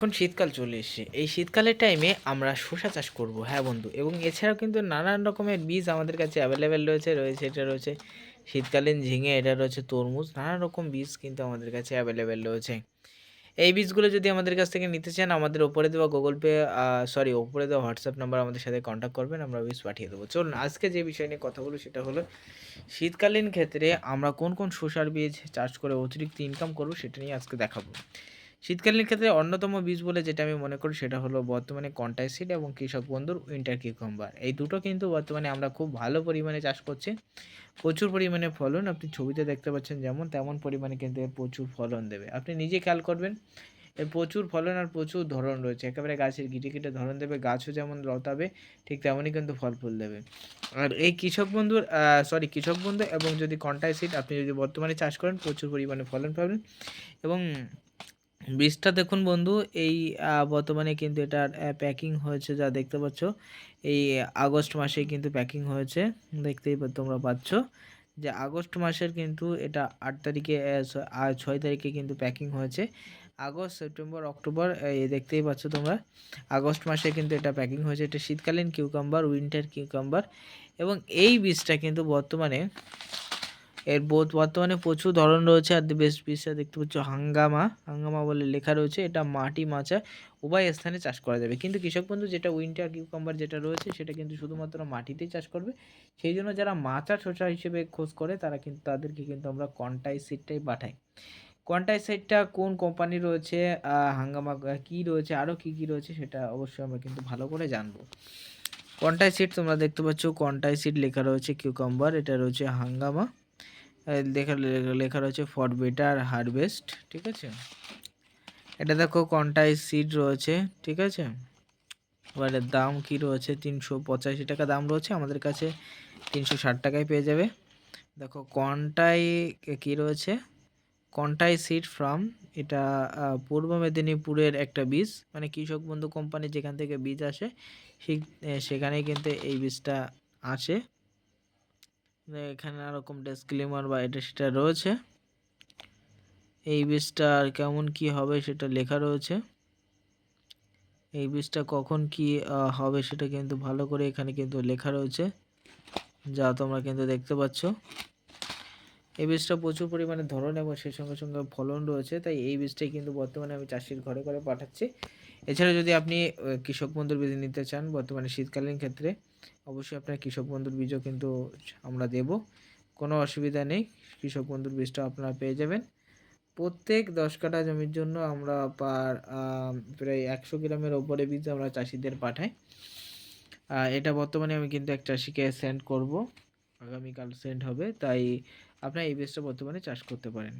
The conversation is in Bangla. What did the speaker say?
এখন শীতকাল চলে এসেছে। এই শীতকালের টাইমে আমরা শসা চাষ করব হ্যাঁ বন্ধু? এবং এছাড়াও কিন্তু নানান রকমের বীজ আমাদের কাছে অ্যাভেলেবেল রয়েছে রয়েছে, এটা রয়েছে শীতকালীন ঝিঙে, এটা রয়েছে তরমুজ, নানান রকম বীজ কিন্তু আমাদের কাছে অ্যাভেলেবেল রয়েছে। এই বীজগুলো যদি আমাদের কাছ থেকে নিতে চান, আমাদের ওপরে দেওয়া গুগল পে সরি ওপরে দেওয়া হোয়াটসঅ্যাপ নাম্বার আমাদের সাথে কন্ট্যাক্ট করবেন, আমরা বীজ পাঠিয়ে দেবো। চলুন, আজকে যে বিষয় নিয়ে কথা বলব সেটা হলো, শীতকালীন ক্ষেত্রে আমরা কোন কোন শসার বীজ চাষ করে অতিরিক্ত ইনকাম করব সেটা নিয়ে আজকে দেখাবো। শীতকালীন ক্ষেত্রে অন্যতম বীজ বলে যেটা আমি মনে করি সেটা হলো বর্তমানে কন্টাইসিড এবং কৃষক বন্ধুর উইন্টার কিউকাম্বার এই দুটো কিন্তু বর্তমানে আমরা খুব ভালো পরিমাণে চাষ করছি। প্রচুর পরিমাণে ফলন, আপনি ছবিতে দেখতে পাচ্ছেন যেমন তেমন পরিমাণে কিন্তু এর প্রচুর ফলন দেবে। আপনি নিজে খেয়াল করবেন, এর প্রচুর ফলন আর প্রচুর ধরন রয়েছে। একেবারে গাছের গিটে গিটে ধরন দেবে, গাছও যেমন লতাবে, ঠিক তেমনই কিন্তু ফল ফুল দেবে। আর এই কৃষক বন্ধুর সরি কৃষক বন্ধু এবং যদি কন্টাইসিড আপনি যদি বর্তমানে চাষ করেন, প্রচুর পরিমাণে ফলন পাবেন। এবং বীজটা দেখুন বন্ধু, এই বর্তমানে কিন্তু এটার প্যাকিং হয়েছে যা দেখতে পাচ্ছ। এই আগস্ট মাসে কিন্তু প্যাকিং হয়েছে, দেখতেই তোমরা পাচ্ছ। যে আগস্ট মাসের কিন্তু এটা আট তারিখে ছয় তারিখে কিন্তু প্যাকিং হয়েছে। আগস্ট, সেপ্টেম্বর, অক্টোবর এই দেখতেই পাচ্ছ তোমরা। আগস্ট মাসে কিন্তু এটা প্যাকিং হয়েছে। এটা শীতকালীন কিউকাম্বার উইন্টার কিউকাম্বার এবং এই বীজটা কিন্তু বর্তমানে এর বোধ বর্তমানে প্রচুর ধরন রয়েছে আর বেশ বিষয় দেখতে পাচ্ছ হাঙ্গামা। হাঙ্গামা বলে লেখা রয়েছে, এটা মাটি মাচা উভয় স্থানে চাষ করা যাবে। কিন্তু কৃষক বন্ধু, যেটা উইন্টার কিউকাম্বার যেটা রয়েছে, সেটা কিন্তু শুধুমাত্র মাটিতেই চাষ করবে। সেই জন্য যারা মাচা শসা হিসেবে খোঁজ করে, তারা কিন্তু, তাদেরকে কিন্তু আমরা কন্টাই সিটটাই পাঠাই। কন্টাই সাইটটা কোন কোম্পানি রয়েছে হাঙ্গামা কী রয়েছে আরও কী কী রয়েছে, সেটা অবশ্যই আমরা কিন্তু ভালো করে জানব। কন্টাই সিট তোমরা দেখতে পাচ্ছ কন্টাই সিট লেখা রয়েছে কিউকাম্বার এটা রয়েছে হাঙ্গামা। লেখা লেখা রয়েছে ফর বেটার হারভেস্ট ঠিক আছে? এটা দেখো কন্টাই সিড রয়েছে, ঠিক আছে? এবারে দাম কি রয়েছে? তিনশো পঁচাশি টাকা দাম রয়েছে, আমাদের কাছে তিনশো ষাট টাকায় পেয়ে যাবে। দেখো কন্টাই কি রয়েছে? কন্টাই সিড ফার্ম এটা পূর্ব মেদিনীপুরের একটা বীজ মানে কৃষক বন্ধু কোম্পানি যেখান থেকে বীজ আসে সেখানেই কিন্তু এই বীজটা আসে। এখানে নানারকম ডেসক্লেমার বা এটা সেটা রয়েছে। এই বীজটা আর কেমন কি হবে সেটা লেখা রয়েছে। এই বীজটা কখন কি হবে সেটা কিন্তু ভালো করে এখানে কিন্তু লেখা রয়েছে, যা তোমরা কিন্তু দেখতে পাচ্ছ। এই বীজটা প্রচুর পরিমাণে ধরন এবং সেই সঙ্গে সঙ্গে ফলন রয়েছে, তাই এই বীজটাই কিন্তু বর্তমানে আমি চাষির ঘরে ঘরে পাঠাচ্ছি। এছাড়া যদি আপনি কৃষক বন্ধুর বীজ নিতে চান বর্তমানে শীতকালীন ক্ষেত্রে অবশ্যই আপনার কৃষক বন্ধুর বীজও কিন্তু আমরা দেব। কোনো অসুবিধা নেই, কৃষক বন্ধুর বীজটা আপনারা পেয়ে যাবেন। প্রত্যেক দশ কাঠা জমির জন্য আমরা পার প্রায় একশো গ্রামের ওপরে বীজ আমরা চাষিদের পাঠাই। এটা বর্তমানে আমি কিন্তু এক চাষিকে সেন্ড করব। আগামীকাল সেন্ড হবে, তাই আপনার এই বীজটা বর্তমানে চাষ করতে পারেন।